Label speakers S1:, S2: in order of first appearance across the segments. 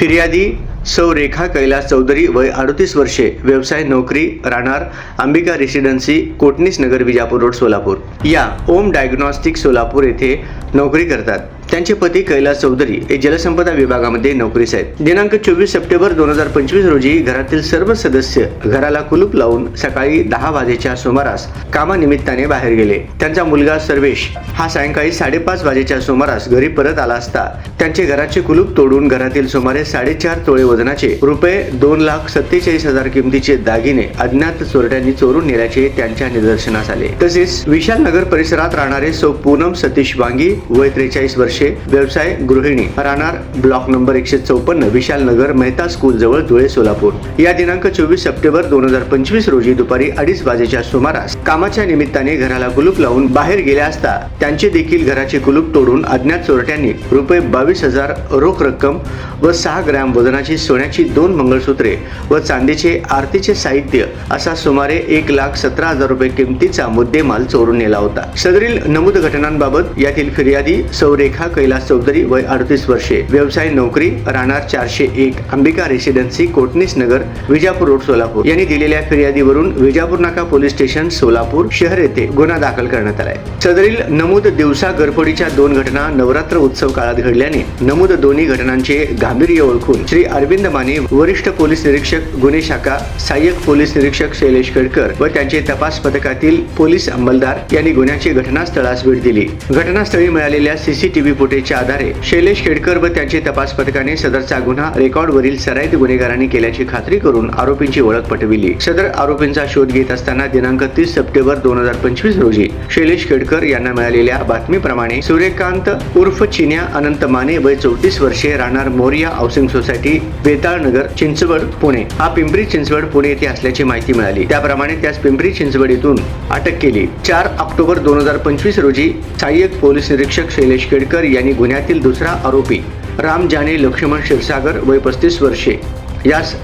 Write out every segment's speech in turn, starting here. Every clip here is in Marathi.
S1: फिर्यादी सौ रेखा कैलास चौधरी वय अडतीस वर्षे व्यवसाय नोकरी राहणार अंबिका रेसिडेन्सी कोटणीस नगर विजापूर रोड सोलापूर. या ओम डायग्नॉस्टिक सोलापूर येथे नोकरी करतात. त्यांचे पती कैलास चौधरी हे जलसंपदा विभागामध्ये नोकरीस आहेत. दिनांक चोवीस सप्टेंबर दोन हजार पंचवीस रोजी घरातील सर्व सदस्य घराला कुलूप लावून सकाळी दहा वाजेच्या सुमारास कामानिमित्ताने बाहेर गेले. त्यांचा मुलगा सर्वेश हा सायंकाळी साडेपाच वाजेच्या सुमारास घरी परत आला असता. त्यांचे घराचे कुलूप तोडून घरातील सुमारे साडेचार तोळे वजनाचे रुपये दोन लाख सत्तेचाळीस हजार किमतीचे दागिने अज्ञात चोरट्यांनी चोरून नेल्याचे त्यांच्या निदर्शनास आले. तसेच विशाल नगर परिसरात राहणारे सौ पूनम सतीश वांगी वय त्रेचाळीस वर्ष व्यवसाय गृहिणी राहणार ब्लॉक नंबर एकशे चौपन्न विशाल नगर मेहता स्कूल जवळ धुळे सोलापूर. या दिनांक चोवीस सप्टेंबर दोन हजार पंचवीस रोजी दुपारी अडीच वाजेच्या सुमारास कामाच्या निमित्ताने घराला कुलूप लावून बाहेर गेल्या असता त्यांचे देखील घराचे कुलूप तोडून अज्ञात चोरट्यांनी रुपये बावीस हजार रोख रक्कम व सहा ग्रॅम वजनाची सोन्याची दोन मंगळसूत्रे व चांदीचे आरतीचे साहित्य असा सुमारे एक लाख सतरा हजार रुपये किमतीचा मुद्देमाल चोरून नेला होता. सदरील नमूद घटनांबाबत यातील फिर्यादी सौरेखा कैलास चौधरी वय अडतीस वर्षे. व्यवसाय नोकरी राहणार चारशे एक. Ambika residency Kotnis Nagar Vijapur road Solapur. यांनी दिलेल्या फिर्यादीवरून विजापूर नाका पोलीस स्टेशन सोलापूर शहर येथे गुन्हा दाखल करण्यात आलाय. सदरील नमूद दिवसा गरफोडीच्या दोन घटना नवरात्र उत्सव काळात घडल्याने नमूद दोन्ही घटनांचे गांभीर्य ओळखून श्री अरविंद माने वरिष्ठ पोलीस निरीक्षक गुन्हे शाखा सहाय्यक पोलीस निरीक्षक शैलेश केडकर व त्यांचे तपास पथकातील पोलीस अंमलदार यांनी गुन्ह्याची घटनास्थळास भेट दिली. घटनास्थळी मिळालेल्या सीसीटीव्ही फुटेजच्या आधारे शैलेश खेडकर व त्यांचे तपास पथकाने सदरचा गुन्हा रेकॉर्डवरील सराईत गुन्हेगारांनी केल्याची खात्री करून आरोपींची ओळख पटविली. सदर आरोपींचा शोध घेत असताना दिनांक तीस सप्टेंबर दोन हजार पंचवीस रोजी शैलेश खेडकर यांना मिळालेल्या बातमीप्रमाणे सूर्यकांत उर्फ चिन्या अनंत माने वय चौतीस वर्षे राहणार मोरिया हाऊसिंग सोसायटी बेताळनगर चिंचवड पुणे. हा पिंपरी चिंचवड पुणे येथे असल्याची माहिती मिळाली. त्याप्रमाणे त्यास पिंपरी चिंचवड येथून अटक केली. चार ऑक्टोबर दोन हजार पंचवीस रोजी सहाय्यक पोलीस निरीक्षक शैलेश केडकर यांनी गुन्ह्यातील दुसरा आरोपी राम जाने लक्ष्मण क्षीरसागर वय पस्तीस वर्षे यास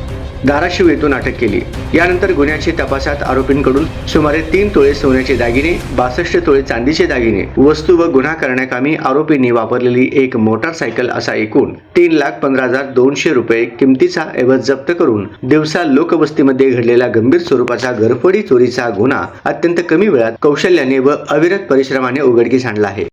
S1: धाराशिव येथून अटक केली. यानंतर गुन्ह्याच्या तपासात आरोपींकडून सुमारे तीन तोळे सोन्याचे दागिने बासष्ट तोळे चांदीचे दागिने वस्तू व गुन्हा करण्याकामी आरोपींनी वापरलेली एक मोटारसायकल असा एकूण तीन लाख पंधरा हजार दोनशे रुपये किमतीचा ऐवज जप्त करून दिवसा लोकवस्तीमध्ये घडलेला गंभीर स्वरूपाचा घरफोडी चोरीचा गुन्हा अत्यंत कमी वेळात कौशल्याने व अविरत परिश्रमाने उघडकीस आणला आहे.